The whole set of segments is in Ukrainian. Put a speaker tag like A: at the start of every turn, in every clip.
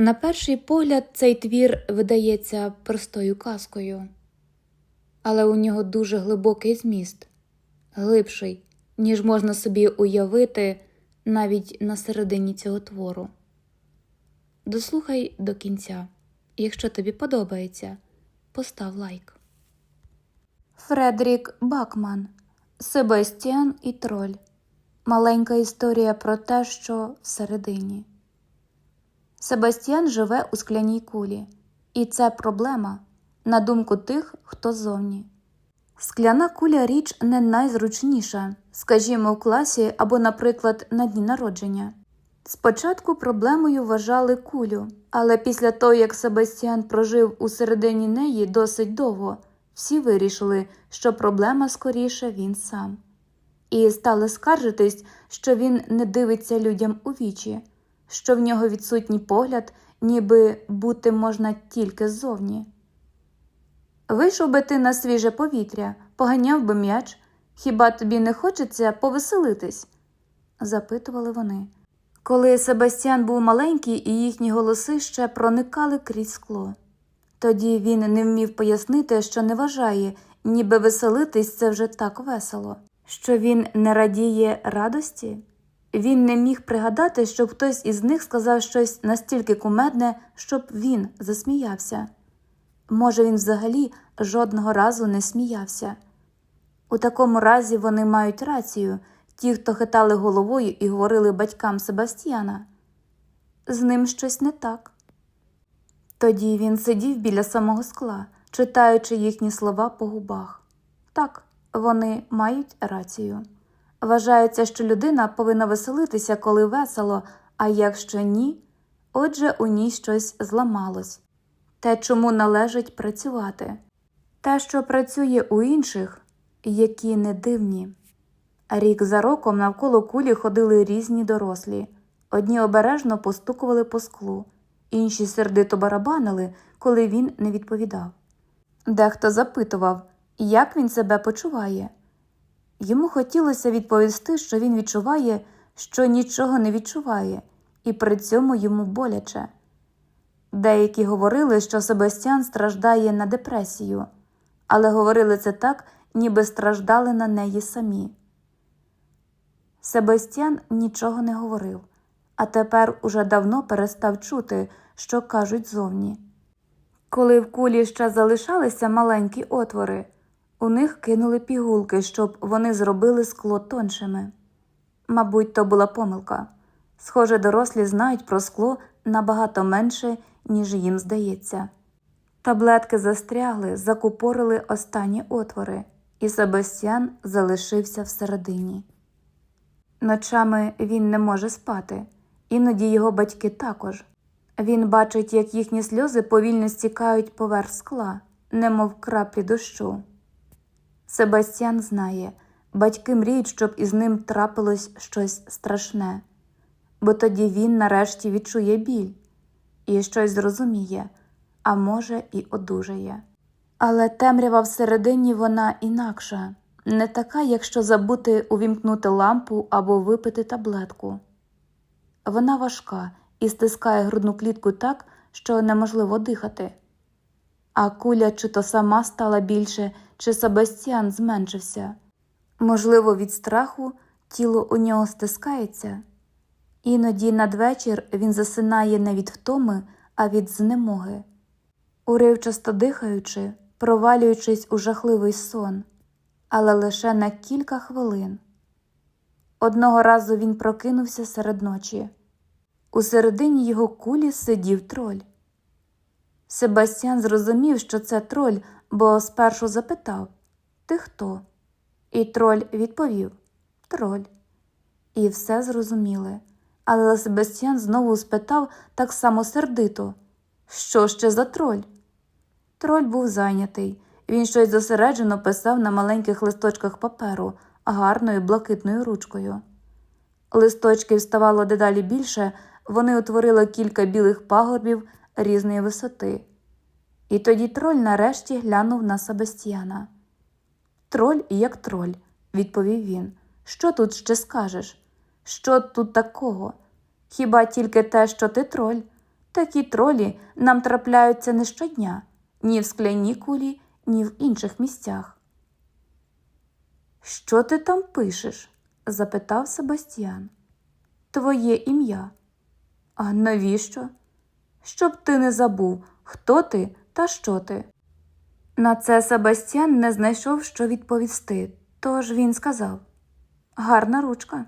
A: На перший погляд, цей твір видається простою казкою, але у нього дуже глибокий зміст, глибший, ніж можна собі уявити навіть на середині цього твору. Дослухай до кінця. Якщо тобі подобається, постав лайк. Фредерік Бакман Себастьян і троль. Маленька історія про те, що всередині. Себастьян живе у скляній кулі, і це проблема, на думку тих, хто зовні. Скляна куля річ не найзручніша, скажімо, в класі або, наприклад, на дні народження. Спочатку проблемою вважали кулю, але після того, як Себастьян прожив у середині неї досить довго, всі вирішили, що проблема скоріше він сам. І стали скаржитись, що він не дивиться людям у вічі, що в нього відсутній погляд, ніби бути можна тільки ззовні. Вийшов би ти на свіже повітря, поганяв би м'яч, хіба тобі не хочеться повеселитись? запитували вони. Коли Себастьян був маленький і їхні голоси ще проникали крізь скло. Тоді він не вмів пояснити, що не вважає, ніби веселитись це вже так весело, що він не радіє радості. Він не міг пригадати, щоб хтось із них сказав щось настільки кумедне, щоб він засміявся. Може, він взагалі жодного разу не сміявся. У такому разі вони мають рацію, ті, хто хитали головою і говорили батькам Себастьяна. З ним щось не так. Тоді він сидів біля самого скла, читаючи їхні слова по губах. Так, вони мають рацію. Вважається, що людина повинна веселитися, коли весело, а якщо ні, отже, у ній щось зламалось. Те, чому належить працювати, те, що працює у інших, які не дивні. Рік за роком навколо кулі ходили різні дорослі. Одні обережно постукували по склу, інші сердито барабанили, коли він не відповідав. Дехто запитував, як він себе почуває. Йому хотілося відповісти, що він відчуває, що нічого не відчуває, і при цьому йому боляче. Деякі говорили, що Себастьян страждає на депресію, але говорили це так, ніби страждали на неї самі. Себастьян нічого не говорив, а тепер уже давно перестав чути, що кажуть зовні. Коли в кулі ще залишалися маленькі отвори, у них кинули пігулки, щоб вони зробили скло тоншими. Мабуть, то була помилка. Схоже, дорослі знають про скло набагато менше, ніж їм здається. Таблетки застрягли, закупорили останні отвори, і Себастьян залишився всередині. Ночами він не може спати, іноді його батьки також. Він бачить, як їхні сльози повільно стікають поверх скла, немов краплі дощу. Себастьян знає, батьки мріють, щоб із ним трапилось щось страшне, бо тоді він нарешті відчує біль і щось зрозуміє, а може, і одужає. Але темрява всередині вона інакша, не така, якщо забути увімкнути лампу або випити таблетку. Вона важка і стискає грудну клітку так, що неможливо дихати. А куля чи то сама стала більше, чи Себастьян зменшився. Можливо, від страху тіло у нього стискається. Іноді надвечір він засинає не від втоми, а від знемоги, уривчасто дихаючи, провалюючись у жахливий сон, але лише на кілька хвилин. Одного разу він прокинувся серед ночі. У середині його кулі сидів троль. Себастьян зрозумів, що це троль, бо спершу запитав Ти хто? І троль відповів Троль. І все зрозуміли. Але Себастьян знову спитав так само сердито Що ще за троль? Троль був зайнятий. Він щось зосереджено писав на маленьких листочках паперу гарною блакитною ручкою. Листочків ставало дедалі більше, вони утворили кілька білих пагорбів різної висоти. І тоді троль нарешті глянув на Себастьяна. Троль як троль, відповів він. Що тут ще скажеш? Що тут такого? Хіба тільки те, що ти троль? Такі тролі нам трапляються не щодня ні в скляній кулі, ні в інших місцях. Що ти там пишеш? запитав Себастьян. Твоє ім'я. А навіщо? Щоб ти не забув, хто ти та що ти. На це Себастьян не знайшов, що відповісти, тож він сказав Гарна ручка.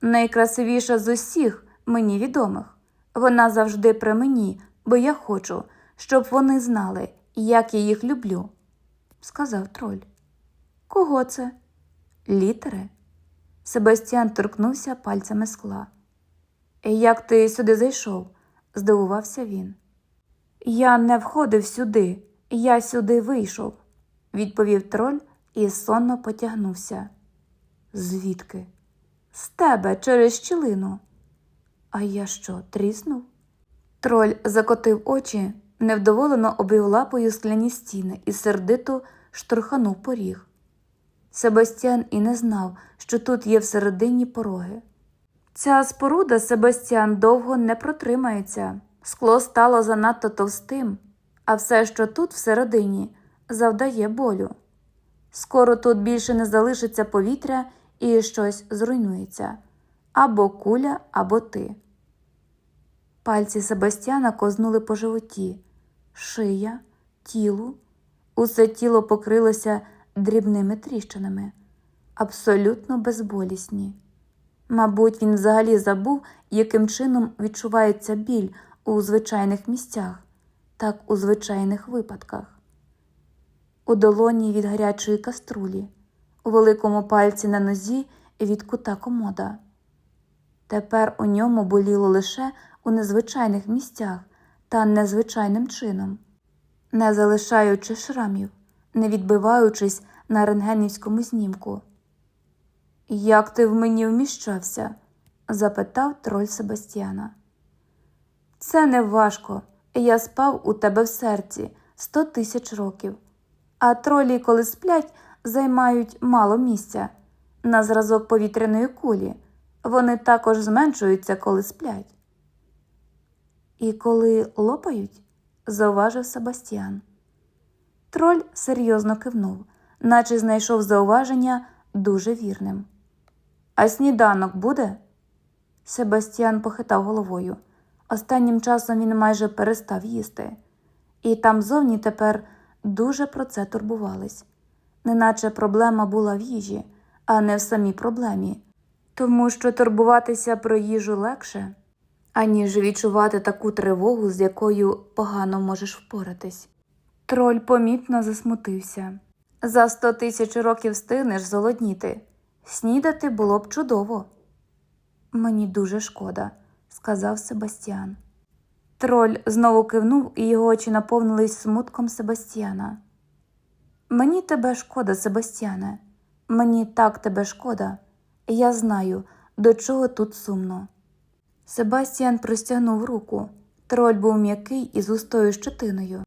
A: Найкрасивіша з усіх мені відомих. Вона завжди при мені, бо я хочу, щоб вони знали, як я їх люблю, сказав троль. Кого це? Літери. Себастьян торкнувся пальцями скла. Як ти сюди зайшов? Здивувався він. Я не входив сюди, я сюди вийшов, відповів троль і сонно потягнувся. Звідки? З тебе через щілину. А я що, тріснув? Троль закотив очі, невдоволено обвів лапою скляні стіни і сердито штурханув поріг. Себастьян і не знав, що тут є всередині пороги. Ця споруда Себастьян довго не протримається. Скло стало занадто товстим, а все, що тут всередині, завдає болю. Скоро тут більше не залишиться повітря і щось зруйнується або куля, або ти. Пальці Себастьяна кознули по животі, шия, тілу. Усе тіло покрилося дрібними тріщинами, абсолютно безболісні. Мабуть, він взагалі забув, яким чином відчувається біль у звичайних місцях, так у звичайних випадках. У долоні від гарячої каструлі, у великому пальці на нозі від кута комода. Тепер у ньому боліло лише у незвичайних місцях та незвичайним чином, не залишаючи шрамів, не відбиваючись на рентгенівському знімку. Як ти в мені вміщався? запитав троль Себастьяна. Це не важко. Я спав у тебе в серці сто тисяч років, а тролі, коли сплять, займають мало місця на зразок повітряної кулі. Вони також зменшуються, коли сплять. І коли лопають, зауважив Себастьян. Троль серйозно кивнув, наче знайшов зауваження дуже вірним. А сніданок буде? Себастьян похитав головою. Останнім часом він майже перестав їсти, і там зовні тепер дуже про це турбувались, неначе проблема була в їжі, а не в самій проблемі, тому що турбуватися про їжу легше, аніж відчувати таку тривогу, з якою погано можеш впоратись. Троль помітно засмутився. За сто тисяч років встигнеш золодніти. Снідати було б чудово. Мені дуже шкода, сказав Себастьян. Троль знову кивнув, і його очі наповнились смутком Себастьяна. Мені тебе шкода, Себастьяне, мені так тебе шкода. Я знаю, до чого тут сумно. Себастьян простягнув руку. Троль був м'який і з густою щетиною.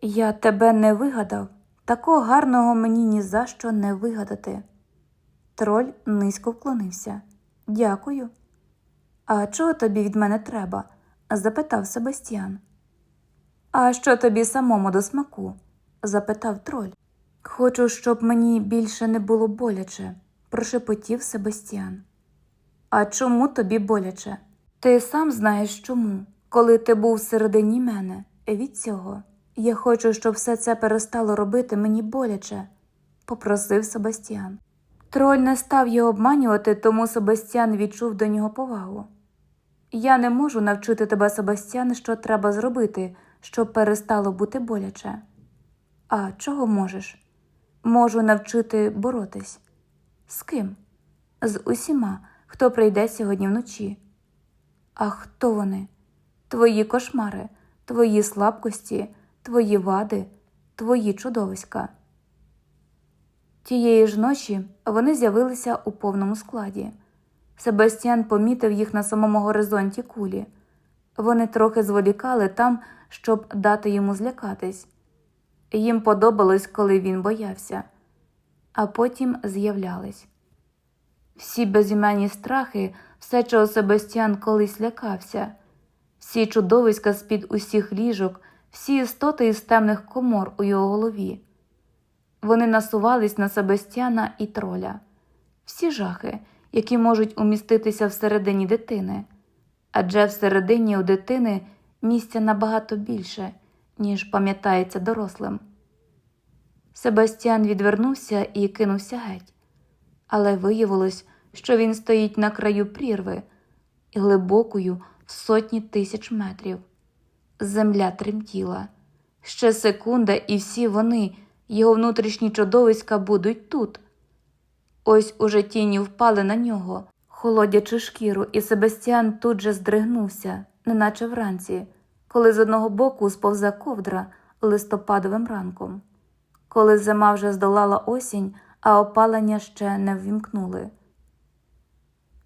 A: Я тебе не вигадав, такого гарного мені ні за що не вигадати. Троль низько вклонився. Дякую. А чого тобі від мене треба? запитав Себастьян. А що тобі самому до смаку? запитав троль. Хочу, щоб мені більше не було боляче, прошепотів Себастьян. А чому тобі боляче? Ти сам знаєш чому, коли ти був всередині мене, від цього. Я хочу, щоб все це перестало робити мені боляче, попросив Себастьян. Троль не став його обманювати, тому Себастьян відчув до нього повагу. Я не можу навчити тебе, Себастьян, що треба зробити, щоб перестало бути боляче. А чого можеш? Можу навчити боротись. З ким? З усіма, хто прийде сьогодні вночі. А хто вони? Твої кошмари, твої слабкості, твої вади, твої чудовиська. Тієї ж ночі вони з'явилися у повному складі. Себастьян помітив їх на самому горизонті кулі. Вони трохи зволікали там, щоб дати йому злякатись. Їм подобалось, коли він боявся, а потім з'являлись. Всі безіменні страхи, все, чого Себастьян колись лякався, всі чудовиська з-під усіх ліжок, всі істоти із темних комор у його голові. Вони насувались на Себастьяна і троля, всі жахи, які можуть уміститися всередині дитини, адже всередині у дитини місця набагато більше, ніж пам'ятається дорослим. Себастьян відвернувся і кинувся геть, але виявилось, що він стоїть на краю прірви, глибокою в сотні тисяч метрів. Земля тремтіла. Ще секунда, і всі вони, його внутрішні чудовиська, будуть тут. Ось уже тіні впали на нього, холодячи шкіру, і Себастьян тут же здригнувся, неначе вранці, коли з одного боку сповза ковдра листопадовим ранком, коли зима вже здолала осінь, а опалення ще не ввімкнули.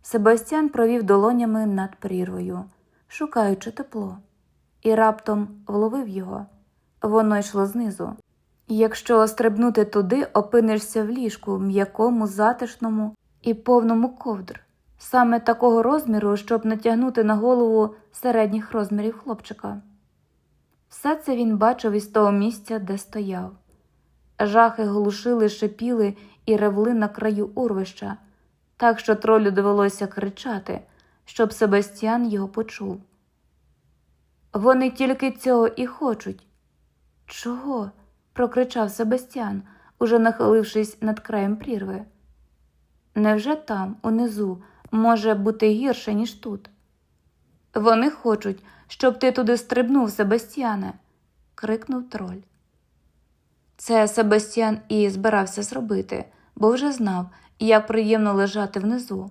A: Себастьян провів долонями над прірвою, шукаючи тепло, і раптом вловив його. Воно йшло знизу. Якщо стрибнути туди, опинишся в ліжку, м'якому, затишному і повному ковдр, саме такого розміру, щоб натягнути на голову середніх розмірів хлопчика. Все це він бачив із того місця, де стояв. Жахи глушили, шипіли і ревли на краю урвища, так що тролю довелося кричати, щоб Себастьян його почув. Вони тільки цього і хочуть. Чого? Прокричав Себастьян, уже нахилившись над краєм прірви. Невже там, унизу, може бути гірше, ніж тут? Вони хочуть, щоб ти туди стрибнув, Себастьяне, крикнув троль. Це Себастьян і збирався зробити, бо вже знав, як приємно лежати внизу.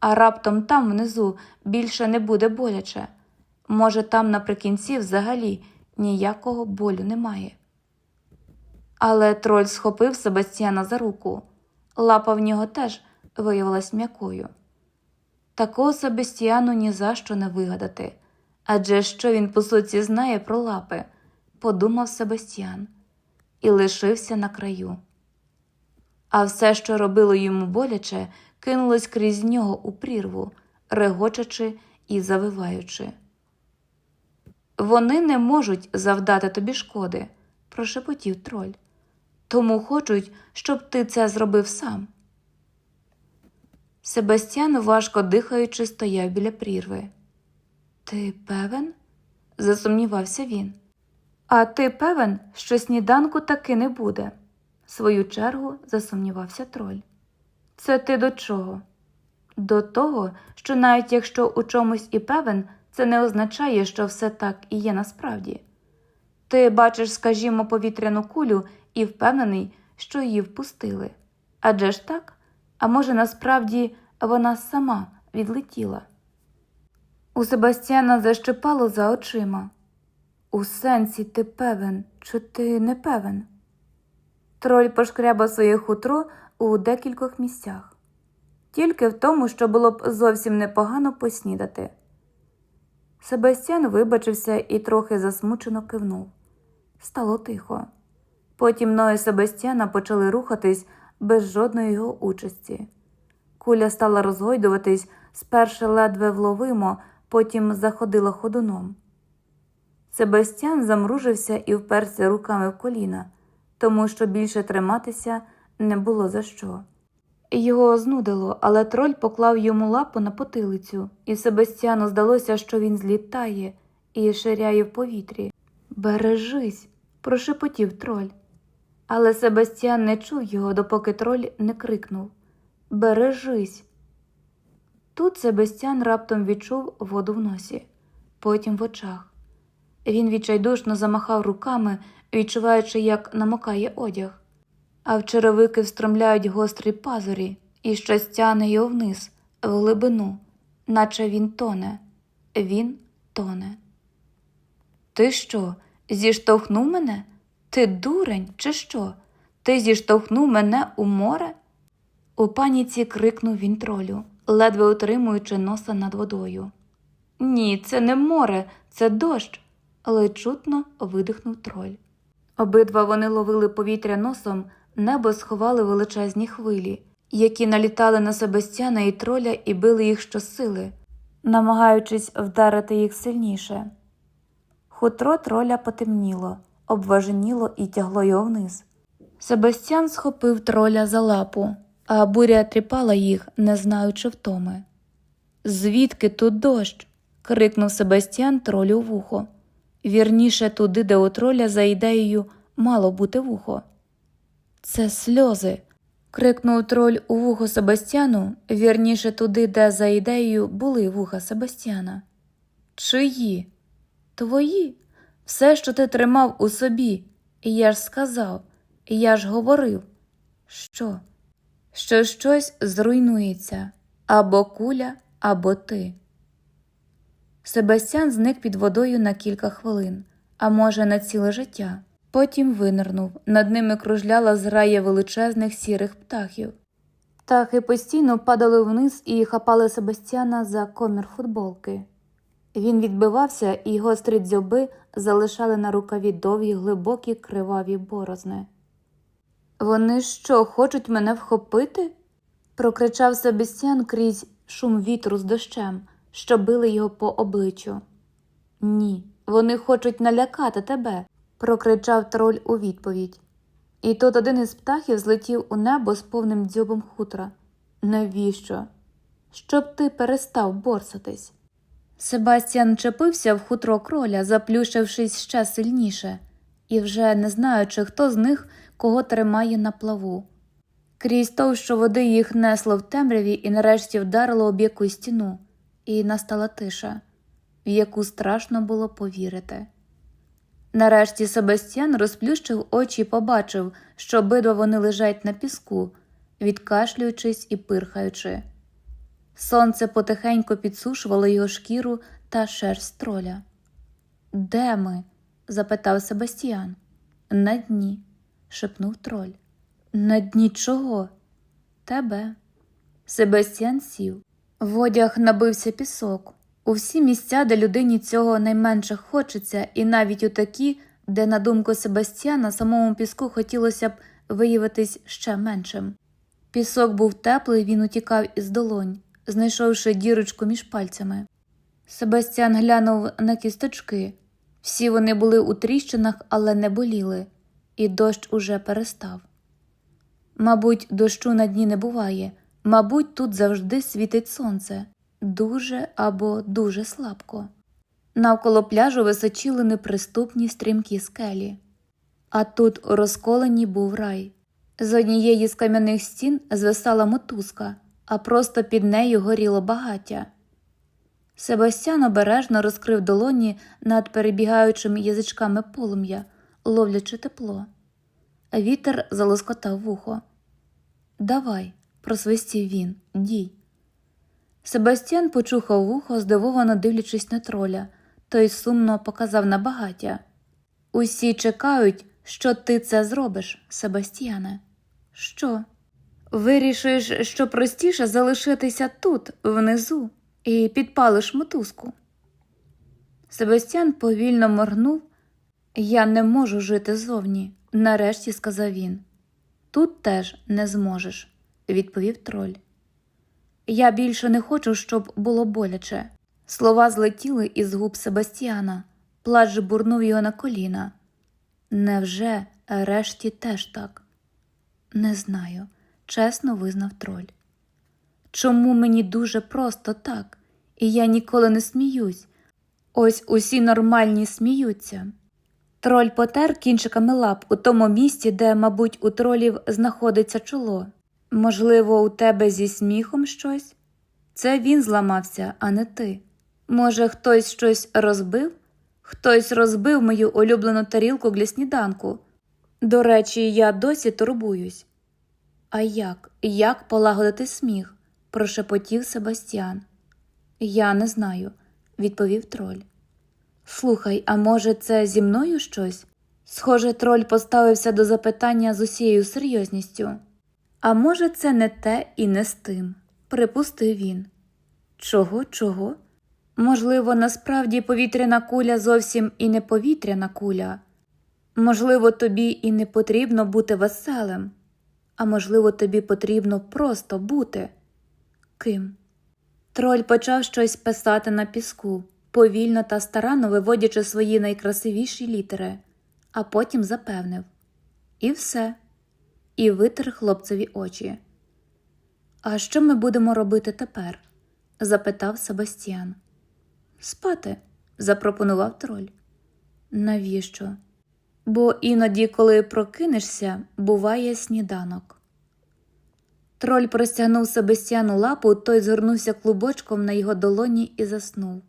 A: А раптом там внизу більше не буде боляче. Може, там наприкінці взагалі ніякого болю немає. Але троль схопив Себастьяна за руку. Лапа в нього теж виявилась м'якою. Такого Себастьяну ні за що не вигадати. Адже що він по суті знає про лапи, подумав Себастьян і лишився на краю. А все, що робило йому боляче, кинулось крізь нього у прірву, регочучи і завиваючи. Вони не можуть завдати тобі шкоди, прошепотів троль. Тому хочуть, щоб ти це зробив сам. Себастьян, важко дихаючи, стояв біля прірви. Ти певен? засумнівався він. А ти певен, що сніданку таки не буде? В свою чергу засумнівався троль. Це ти до чого? До того, що навіть якщо у чомусь і певен, це не означає, що все так і є насправді. Ти бачиш, скажімо, повітряну кулю і впевнений, що її впустили. Адже ж так? А може, насправді вона сама відлетіла. У Себастьяна защипало за очима. У сенсі ти певен, чи ти не певен? Троль пошкрябав своє хутро у декількох місцях, тільки в тому, що було б зовсім непогано поснідати. Себастьян вибачився і трохи засмучено кивнув. Стало тихо. Потім ноги Себастьяна почали рухатись без жодної його участі. Куля стала розгойдуватись, спершу ледве вловимо, потім заходила ходуном. Себастьян замружився і вперся руками в коліна, тому що більше триматися не було за що. Його знудило, але троль поклав йому лапу на потилицю, і Себастьяну здалося, що він злітає і ширяє в повітрі. Бережись, прошепотів троль. Але Себастьян не чув його, допоки троль не крикнув Бережись. Тут Себастьян раптом відчув воду в носі, потім в очах. Він відчайдушно замахав руками, відчуваючи, як намокає одяг, а в черевики встромляють гострі пазурі і щось тяне його вниз, в глибину, наче він тоне, він тоне. Ти що, зіштовхнув мене? Ти дурень, чи що? Ти зіштовхнув мене у море? У паніці крикнув він тролю, ледве утримуючи носа над водою. Ні, це не море, це дощ, але чутно видихнув троль. Обидва вони ловили повітря носом, небо сховали величезні хвилі, які налітали на Себастьяна і троля і били їх щосили. намагаючись вдарити їх сильніше. Хутро троля потемніло, обваженіло і тягло його вниз. Себастьян схопив троля за лапу, а буря тріпала їх, не знаючи втоми. Звідки тут дощ? крикнув Себастьян тролю в вухо. Вірніше туди, де у троля за ідеєю мало бути вухо. Це сльози. крикнув троль у вухо Себастьяну, вірніше туди, де за ідеєю були вуха Себастьяна. Чиї? Твої? Все, що ти тримав у собі. І я ж сказав, і я ж говорив. Що? Що щось зруйнується або куля, або ти. Себастьян зник під водою на кілька хвилин, а може, на ціле життя. Потім винирнув, над ними кружляла зграя величезних сірих птахів. Птахи постійно падали вниз і хапали Себастьяна за комір футболки. Він відбивався, і гострі дзьоби залишали на рукаві довгі глибокі криваві борозни. Вони що, хочуть мене вхопити? прокричав Себастьян крізь шум вітру з дощем, що били його по обличчю. Ні, вони хочуть налякати тебе, прокричав троль у відповідь. І тут один із птахів злетів у небо з повним дзьобом хутра. Навіщо? Щоб ти перестав борсатись. Себастьян чепився в хутро кроля, заплющившись ще сильніше, і вже не знаючи, хто з них кого тримає на плаву. Крізь товщу води їх несло в темряві і нарешті вдарило об якусь стіну, і настала тиша, в яку страшно було повірити. Нарешті Себастьян розплющив очі і побачив, що обидва вони лежать на піску, відкашлюючись і пирхаючи. Сонце потихеньку підсушувало його шкіру та шерсть троля. Де ми? запитав Себастьян. На дні, шепнув троль. На дні чого? Тебе. Себастьян сів. В одяг набився пісок. У всі місця, де людині цього найменше хочеться, і навіть у такі, де, на думку Себастьяна, самому піску хотілося б виявитись ще меншим. Пісок був теплий, він утікав із долонь, знайшовши дірочку між пальцями. Себастьян глянув на кісточки. Всі вони були у тріщинах, але не боліли, і дощ уже перестав. Мабуть, дощу на дні не буває, мабуть, тут завжди світить сонце, дуже або дуже слабко. Навколо пляжу височили неприступні стрімкі скелі, а тут у розколенні був рай. З однієї з кам'яних стін звисала мотузка, а просто під нею горіло багаття. Себастьян обережно розкрив долоні над перебігаючими язичками полум'я, ловлячи тепло. Вітер залоскотав вухо. Давай, просвистів він, дій. Себастьян почухав вухо, здивовано дивлячись на троля, той сумно показав на багаття. Усі чекають, що ти це зробиш, Себастьяне. Що? Вирішиш, що простіше залишитися тут, внизу, і підпалиш мотузку. Себастьян повільно моргнув. Я не можу жити зовні, нарешті сказав він. Тут теж не зможеш, відповів троль. Я більше не хочу, щоб було боляче. Слова злетіли із губ Себастьяна, плач бурнув його на коліна. Невже решті теж так? Не знаю, чесно визнав троль. Чому мені дуже просто так, і я ніколи не сміюсь? Ось усі нормальні сміються. Троль потер кінчиками лап у тому місці, де, мабуть, у тролів знаходиться чоло. Можливо, у тебе зі сміхом щось? Це він зламався, а не ти. Може, хтось щось розбив? Хтось розбив мою улюблену тарілку для сніданку. До речі, я досі турбуюсь. А як? Як полагодити сміх? прошепотів Себастьян. Я не знаю, відповів троль. Слухай, а може, це зі мною щось? Схоже, троль поставився до запитання з усією серйозністю. А може, це не те і не з тим, припустив він. Чого, чого? Можливо, насправді повітряна куля зовсім і не повітряна куля. Можливо, тобі і не потрібно бути веселим, а можливо, тобі потрібно просто бути. Ким? Троль почав щось писати на піску, повільно та старанно виводячи свої найкрасивіші літери, а потім запевнив І все. І витер хлопцеві очі. А що ми будемо робити тепер? запитав Себастьян. Спати, запропонував троль. Навіщо? Бо іноді, коли прокинешся, буває сніданок. Троль простягнув Себастьяну лапу, той згорнувся клубочком на його долоні і заснув.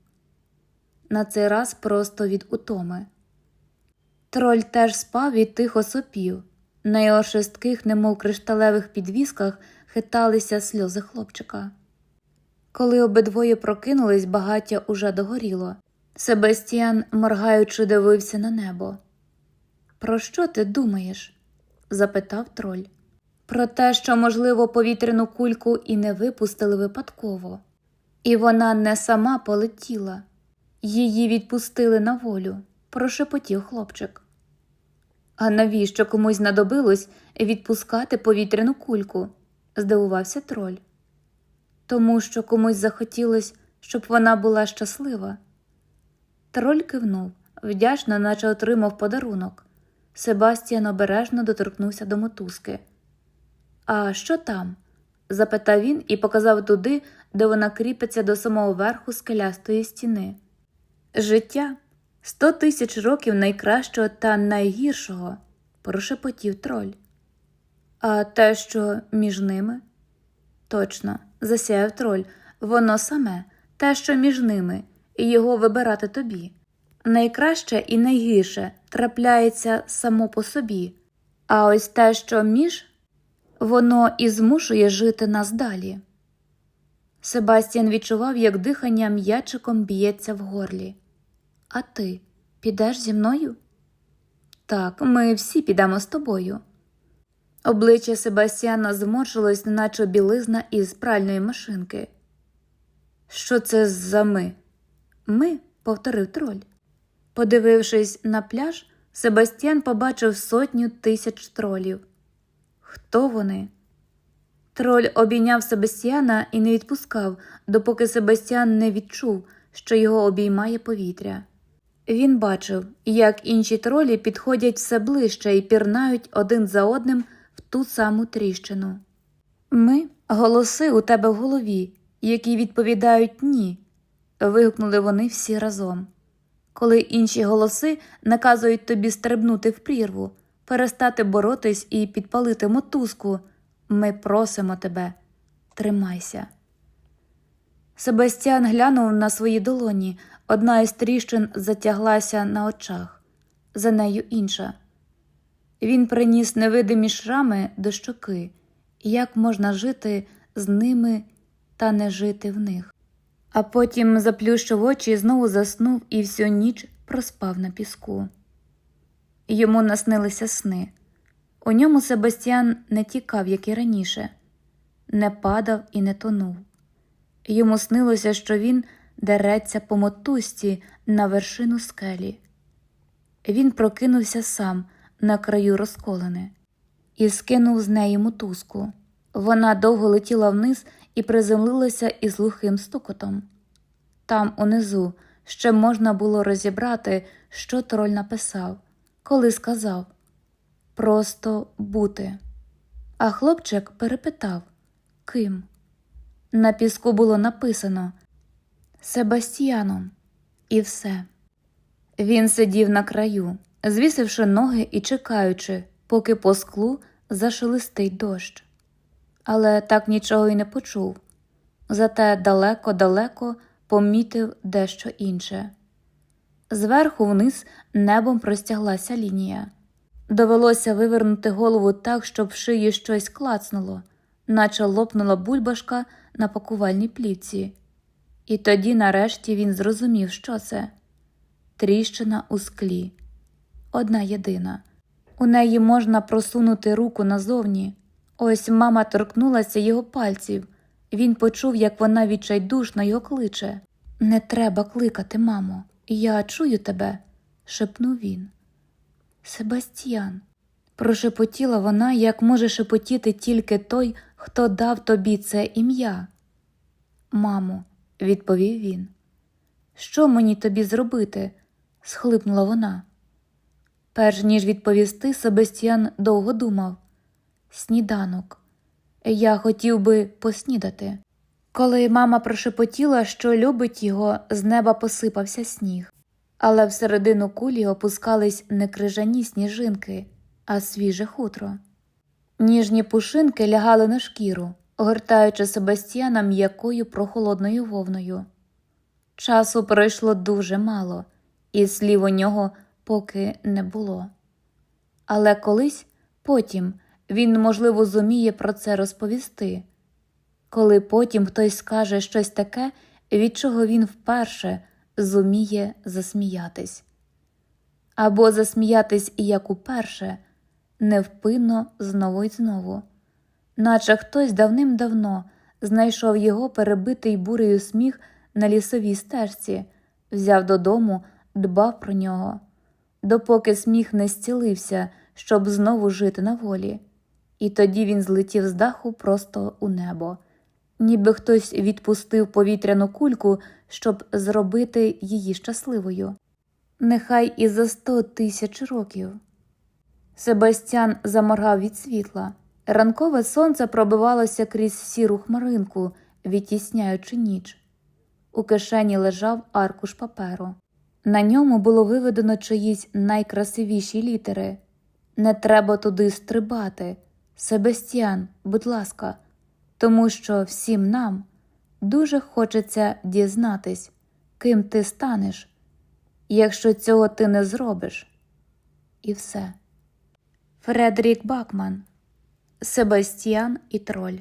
A: На цей раз просто від утоми. Троль теж спав і тихо сопів. На його шестких, немов кришталевих підвісках, хиталися сльози хлопчика. Коли обидвоє прокинулись, багаття уже догоріло. Себастьян, моргаючи, дивився на небо. Про що ти думаєш? запитав троль. Про те, що, можливо, повітряну кульку і не випустили випадково, і вона не сама полетіла, її відпустили на волю, прошепотів хлопчик. А навіщо комусь знадобилось відпускати повітряну кульку? здивувався троль. Тому що комусь захотілось, щоб вона була щаслива. Троль кивнув, вдячно, наче отримав подарунок. Себастьян обережно доторкнувся до мотузки. А що там? запитав він і показав туди, де вона кріпиться до самого верху скелястої стіни. Життя сто тисяч років найкращого та найгіршого, прошепотів троль. А те, що між ними? Точно, засяяв троль, воно саме, те, що між ними, і його вибирати тобі. Найкраще і найгірше трапляється само по собі, а ось те, що між, воно і змушує жити нас далі. Себастьян відчував, як дихання м'ячиком б'ється в горлі. А ти підеш зі мною? Так, ми всі підемо з тобою. Обличчя Себастьяна зморшилось, наче білизна із пральної машинки. Що це за ми? Ми, повторив троль. Подивившись на пляж, Себастьян побачив сотню тисяч тролів. Хто вони? Троль обійняв Себастьяна і не відпускав, допоки Себастьян не відчув, що його обіймає повітря. Він бачив, як інші тролі підходять все ближче і пірнають один за одним в ту саму тріщину. Ми голоси у тебе в голові, які відповідають ні. вигукнули вони всі разом. Коли інші голоси наказують тобі стрибнути в прірву, перестати боротись і підпалити мотузку, ми просимо тебе, тримайся. Себастьян глянув на свої долоні, одна із тріщин затяглася на очах, за нею інша. Він приніс невидимі шрами до щоки, як можна жити з ними та не жити в них. А потім заплющив очі і знову заснув і всю ніч проспав на піску. Йому наснилися сни. У ньому Себастьян не тікав, як і раніше, не падав і не тонув. Йому снилося, що він дереться по мотузці на вершину скелі. Він прокинувся сам на краю розколини і скинув з неї мотузку. Вона довго летіла вниз і приземлилася із глухим стукотом. Там, унизу, ще можна було розібрати, що троль написав, коли сказав просто бути. А хлопчик перепитав Ким? На піску було написано Себастьяном, і все. Він сидів на краю, звісивши ноги і чекаючи, поки по склу зашелестить дощ. Але так нічого й не почув. Зате далеко-далеко помітив дещо інше. Зверху вниз небом простяглася лінія. Довелося вивернути голову так, щоб в шиї щось клацнуло, наче лопнула бульбашка на пакувальній плівці. І тоді, нарешті, він зрозумів, що це тріщина у склі, одна єдина. У неї можна просунути руку назовні. Ось мама торкнулася його пальців. Він почув, як вона відчайдушно його кличе. Не треба кликати, мамо, я чую тебе, шепнув він. Себастьян, прошепотіла вона, як може шепотіти тільки той, хто дав тобі це ім'я. Мамо, відповів він. Що мені тобі зробити? схлипнула вона. Перш ніж відповісти, Себастьян довго думав сніданок. Я хотів би поснідати. Коли мама прошепотіла, що любить його, з неба посипався сніг, але всередину кулі опускались не крижані сніжинки, а свіже хутро. Ніжні пушинки лягали на шкіру, огортаючи Себастьяна м'якою прохолодною вовною. Часу пройшло дуже мало, і слів у нього поки не було. Але колись потім він, можливо, зуміє про це розповісти. Коли потім хтось скаже щось таке, від чого він вперше зуміє засміятись. Або засміятись як уперше, невпинно знову й знову, наче хтось давним-давно знайшов його перебитий бурею сміх на лісовій стежці, взяв додому, дбав про нього, допоки сміх не зцілився, щоб знову жити на волі. І тоді він злетів з даху просто у небо, ніби хтось відпустив повітряну кульку, щоб зробити її щасливою. Нехай і за сто тисяч років. Себастьян заморгав від світла. Ранкове сонце пробивалося крізь сіру хмаринку, відтісняючи ніч. У кишені лежав аркуш паперу. На ньому було виведено чиїсь найкрасивіші літери. Не треба туди стрибати. Себастьян, будь ласка, тому що всім нам дуже хочеться дізнатись, ким ти станеш, якщо цього ти не зробиш. І все. Фредерік Бакман, Себастьян і троль.